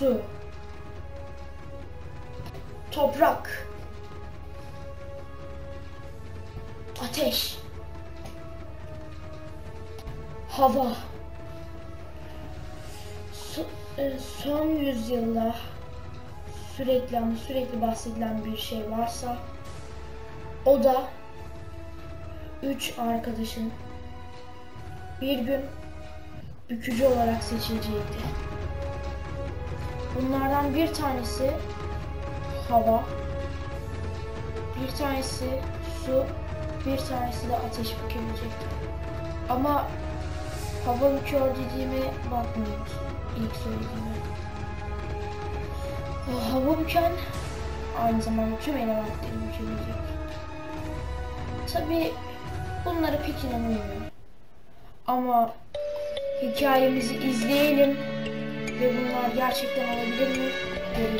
su, toprak, ateş, hava. So- e, son yüzyılda sürekli ama sürekli bahsedilen bir şey varsa o da üç arkadaşın bir gün bükücü olarak seçileceğiydi. Bunlardan bir tanesi hava, bir tanesi su, bir tanesi de ateş bükülecekti. Ama hava büküyor dediğime bakmayın ilk söylediğime. O hava büken aynı zamanda tüm elementleri bükebilecek. Tabi bunlara pek inanmıyorum. Ama hikayemizi izleyelim ve bunlar gerçekten olabilir mi? Görelim.